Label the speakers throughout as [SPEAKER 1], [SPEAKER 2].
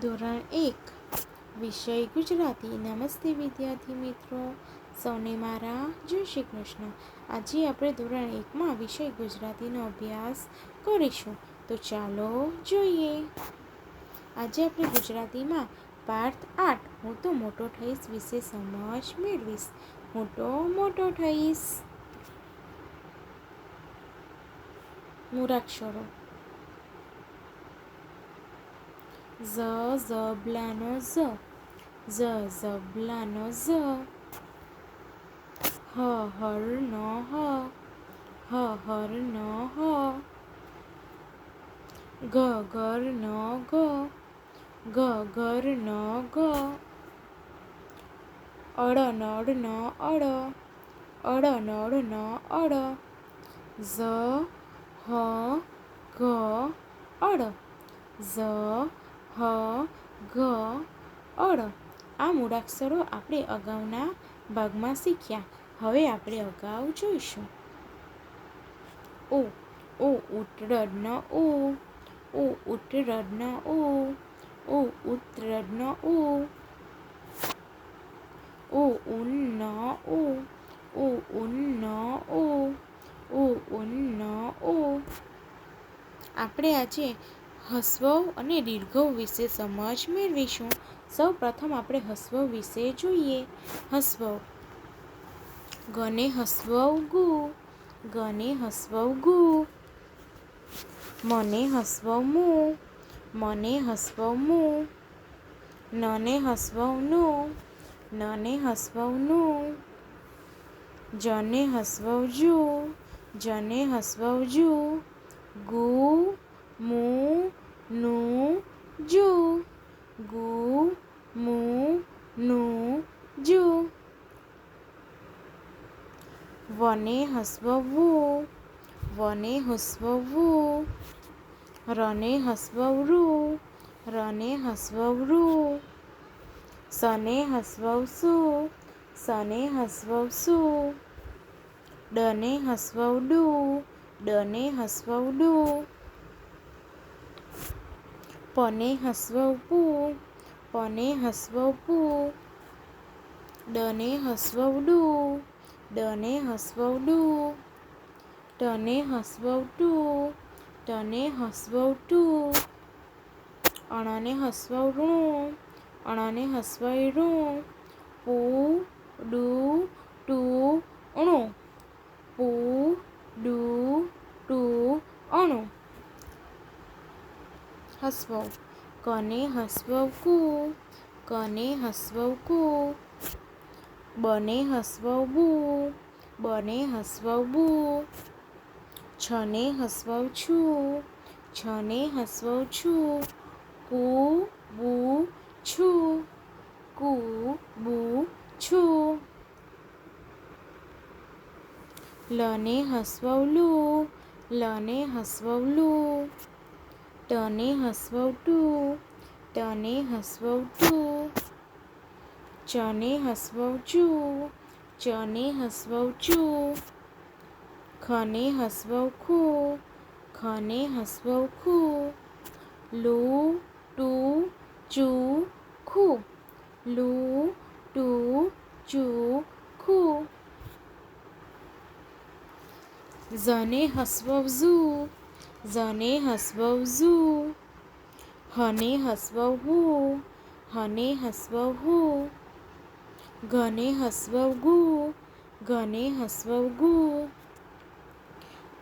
[SPEAKER 1] ધોરણ એક, વિષય ગુજરાતી. નમસ્તે વિદ્યાર્થી મિત્રો. સૌને મારા જય શ્રી કૃષ્ણ. આજે આપણે ધોરણ એકમાં વિષય ગુજરાતીનો અભ્યાસ કરીશું. તો ચાલો જોઈએ. આજે આપણે ગુજરાતીમાં પાર્થ આઠ. હું તો મોટો થઈશ, વિશે સમજ મેળવીશ. હું તો મોટો થઈશ. મૂળાક્ષરો. ઝ ઝબલાનો ઝ ઝ ઝબલાનો ઝ હ હરનો હ હ હરનો હ ગ ગરનો ગ ગ ગરનો ગ અળ નળનો અળ અળ નળનો અળ ઝ હ ગ અળ ઝ હ, ગ, અળ. આ મૂળાક્ષરો આપણે અગાઉના ભાગમાં શીખ્યા. હવે આપણે અગાઉ જોઈશું. ઓ ઓ ઉત્તરન ઓ ઓ ઉત્તરન ઓ ઓ ઉત્તરડન ઓ ઓ ઉન્ન ઓ ઓ ઉન્ન ઓ ઓ ઉન્ન ઓ આપણે આજે હસ્વ અને દીર્ઘવ વિશે સમજ મેળવીશું. સૌ પ્રથમ આપણે હસ્વ વિશે જોઈએ. હસ્વ. ગને હસ્વ ગુ ગને હસ્વ ગુ મને હસ્વ મુ. મને હસ્વ મુ. નને હસ્વ નુ નને હસ્વનું જને હસ્વ જુ જને હસ્વ જુ ગુ. મુ નુ જુ ગુ મુ નુ જુ વને હસવવું. વને હસવવું. રને હસ્વ ઋ રને હસ્વ ઋ સને હસ્વ સુ સને હસ્વ ડને હસ્વ ડને હસ્વ ડુ પને હસ્વ પુ પને હસ્વ ઉપુ ડને હસવડું ડને હસ્વ ડુ ટને હસ્વ ટુ ટને હસ્વ ટુ અણને હસ્વ ઋ અણને હસ્વ ઋ પુ ડુ ટુ ણું પુ ડુ ટુ અણું હસ્વ કને હસવવું કને હસ્વ કુ? બને હસવવું બને હસવવું છને હસ્વ છું? છને હસ્વ છું? કુ બુ છું? કુ બુ છું? લને હસવલું લને હસ્વ લુ હસવટું તને ટુ ટને હસ્વ ટુ ચને હસ્વ ચુ ચને હસ્વ ચુ ખને હસ્વ ખુ, ખને હસ્વ ખુ, લુ, ટુ, ચુ, ખુ, લુ, ટુ, ચુ, ખુ. ઝને હસ્વ ઝુ ઝને હસ્વ ઝુ, હને હસ્વ હુ, હને હસ્વ હુ, ઘને હસ્વ ગુ, ઘને હસ્વ ગુ,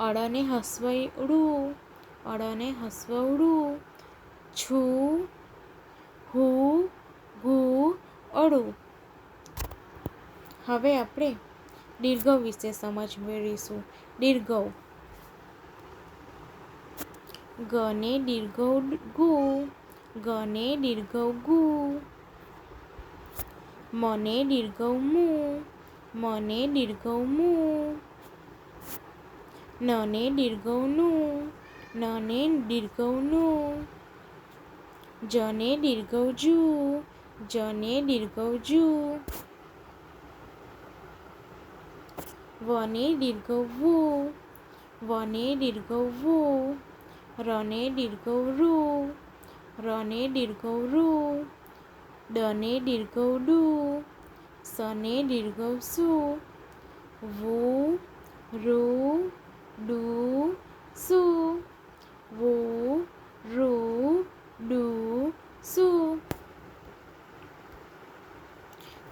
[SPEAKER 1] અળને હસ્વ ળુ, અળને હસ્વ ળુ, છુ, હુ ઘુ અડું હવે આપણે દીર્ઘવ વિશે સમજ મેળવીશું. દીર્ઘવ ગને દીર્ઘવ ગુ ગને દીર્ઘવ ગુ મને દીર્ઘવ મુ મને દીર્ઘવ મુ નને દીર્ઘવનું નને દીર્ઘવનું જને દીર્ઘવ જુ જને દીર્ઘવ જુ વને દીર્ઘવ વુ વને દીર્ઘવ વુ રને દીર્ઘવ ઋ રને દીર્ઘવ રૂ ડને દીર્ઘવ ડુ સને દીર્ઘવ સુ વુ રૂ ડુ સુ વુ રૂ ડુ સુ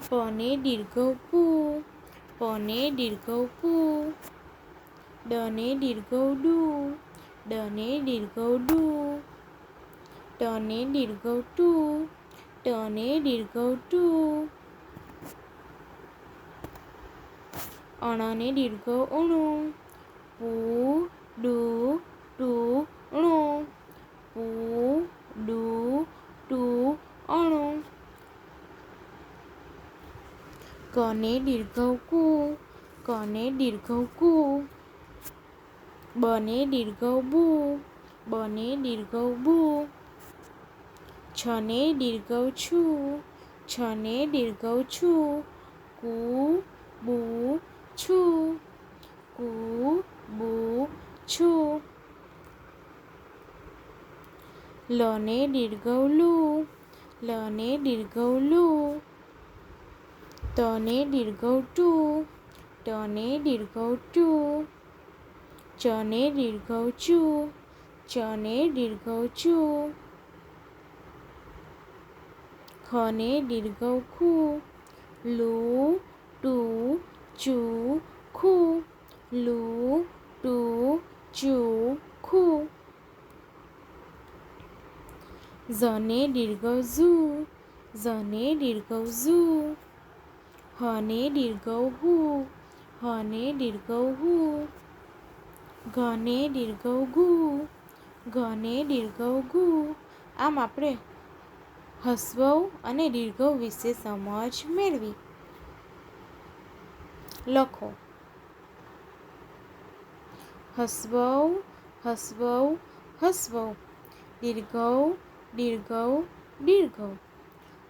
[SPEAKER 1] પને દીર્ઘવ પુ પને દીર્ઘવ પુ ડને દીર્ઘવ ડુ ડને દીર્ઘવ ડુ ટને દીર્ઘવ ટુ ટને દીર્ઘવ ટુ અણને દીર્ઘવ ઉણુ પુ ડુ ટુ ણુ પુ ડુ ટુ અણુ કને દીર્ઘવ કુ કને દીર્ઘવ કુ બને દીર્ઘવ બુ બને દીર્ઘવ બુ છને દીર્ઘવ છું છને દીર્ઘવ છું કુ બુ છું કુ બુ છું લને દીર્ઘવ લુ લને દીર્ઘવ લુ તને દીર્ઘવ ટુ ટને દીર્ઘવ ટુ ચને દીર્ઘવ ચુ ચને દીર્ઘવ ચુ ખને દીર્ઘવ ખુ લુ ટુ ચુ ખુ લુ ટુ ચુ ખુ ઝને દીર્ઘવ ઝુ ઝને દીર્ઘવ ઝુ હને દીર્ઘવ હુ હને દીર્ઘવ હુ ઘને દીર્ઘવ ગુ ઘને દીર્ઘવ ગુ આમ આપણે હસ્વવ અને દીર્ઘવ વિશે સમજ મેળવી. લખો. હસ્વવ હસ્વવ હસ્વવ દીર્ઘવ દીર્ઘવ દીર્ઘવ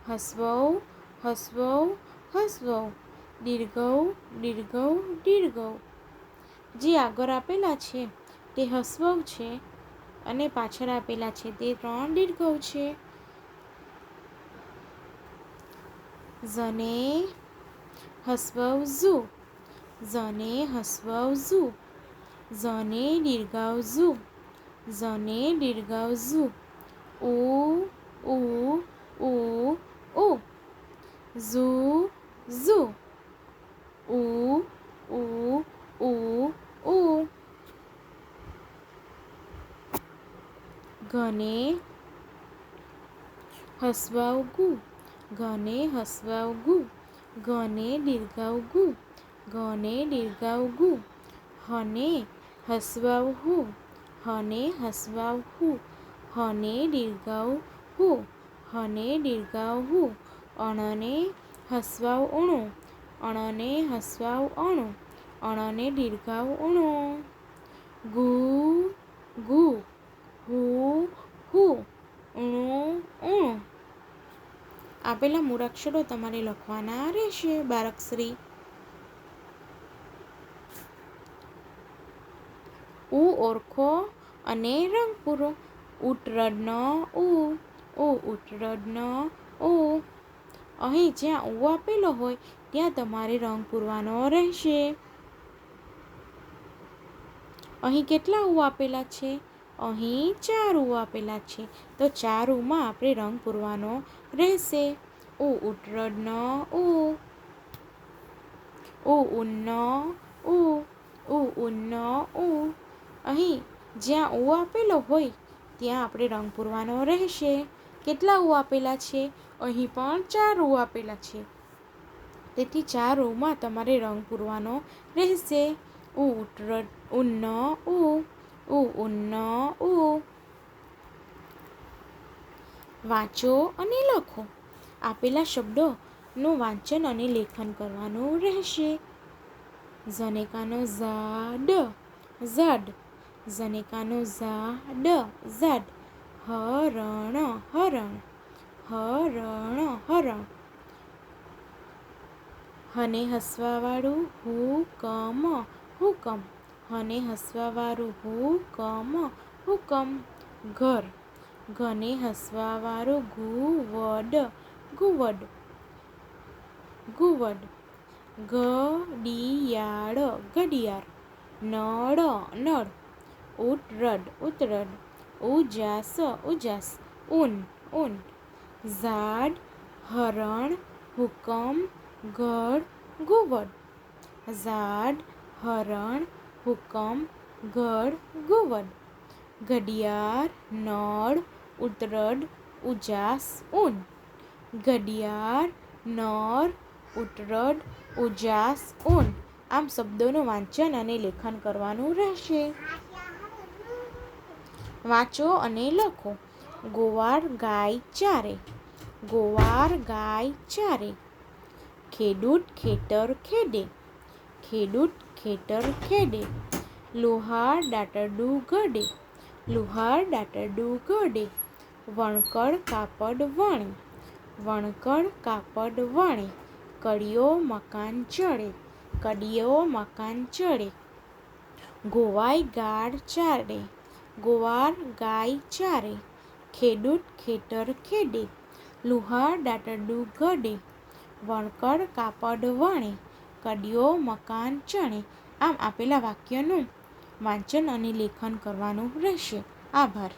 [SPEAKER 1] હસ્વવ હસ્વવ હસ્વવ દીર્ઘવ દીર્ઘવ દીર્ઘવ જે આગળ આપેલા છે, તે હસ્વવ છે અને પાછળ આપેલા છે. તે ત્રણ દીર્ઘવ છે. ઝને હસ્વવ ઝુ. ઝને હસ્વવ ઝુ. ઝને દીર્ઘાવ ઝુ. ઝને દીર્ઘાવ ઝુ. ઉ ઉ ઉ ઉ. ઝુ ઝુ. ઉ ઉ ઉ ઉ ઘને હસવાઉ ગુ ઘને હસવાઉ ગુ ઘને દીર્ઘાઉ ગુ ઘને દીર્ઘાઉ ગુ હને હસવાઉ હુ હને હસવાઉ હુ હને દીર્ઘાઉ હુ હને દીર્ઘાઉ હુ અણને હસવાઉ ઉણુ અણને હસવાઉ અણુ અણને દીર્ઘાઉ ઉણુ ગુ ગુ હુ હુ આપેલા મૂળાક્ષરો તમારે લખવાના રહેશે, બાળકશ્રી. ઉ ઓળખો અને રંગ પૂરો. ઉટરડન ઉ ઉ ઉટરડન ઉ. અહીં જ્યાં ઉ આપેલો હોય, ત્યાં તમારે રંગ પૂરવાનો રહેશે. અહીં કેટલા ઉ આપેલા છે? અહીં ચાર ઉ આપેલા છે. તો ચાર ઉમાં આપણે રંગ પૂરવાનો રહેશે. ઉ ઉટરડન, ઉ. ઉ ઉન્ન, ઉ. ઉ ઉન્ન, ઉ. અહીં જ્યાં ઉ આપેલો હોય, ત્યાં આપણે રંગ પૂરવાનો રહેશે. કેટલા ઉ આપેલા છે? અહીં પણ ચાર ઉ આપેલા છે. તેથી ચાર ઉમાં તમારે રંગ પૂરવાનો રહેશે. ઉ ઉટરડ, ઉન્ન, ઉ. ઉ ઉન્ન ઉ. વાંચો અને લખો. આપેલા શબ્દોનું વાંચન અને લેખન કરવાનું રહેશે. ઝનેકાનો ઝા, ડ. ઝાડ. ઝનેકાનો ઝા, ડ. ઝાડ. હરણ હરણ. હરણ હરણ. હને હસવાવાળું હુકમ હુકમ. હને હસવાવાળું હુકમ હુકમ ઘર. ઘને હસવાવાળું ઘુવડ ઘુવડ ઘુવડ ઘડિયાળ ઘડિયાળ, નળ નળ. ઉતરડ ઉતરડ, ઉજાસ ઉજાસ, ઊન ઊન. ઝાડ, હરણ, હુકમ, ઘડ ઘુવડ ઝાડ, હરણ હુકમ ઘડ ઘુવડ ઘડિયાળ, નળ, ઉતરડ, ઉજાસ, ઊન. ઘડિયાળ, નળ, ઉતરડ, ઉજાસ, ઊન. આમ શબ્દોનું વાંચન અને લેખન કરવાનું રહેશે. વાંચો અને લખો. ગોવાર ગાય ચારે. ગોવાર ગાય ચારે. ખેડૂત ખેતર ખેડે. ખેડૂત ખેતર ખેડે, લુહાર દાટરડું ગડે લુહાર દાટરડું ગડે વણકર કાપડ વણે, વણકર કાપડ વણે કડિયો મકાન ચડે કડિયો મકાન ચડે ગોવાય ગાળ ચારે, ગોવાર ગાય ચારે, ખેડૂત ખેતર ખેડે, લુહાર દાટરડું ગડે વણકર કાપડ વણે કડિયો મકાન ચણે આમ આપેલા વાક્યનું વાંચન અને લેખન કરવાનું રહેશે. આભાર.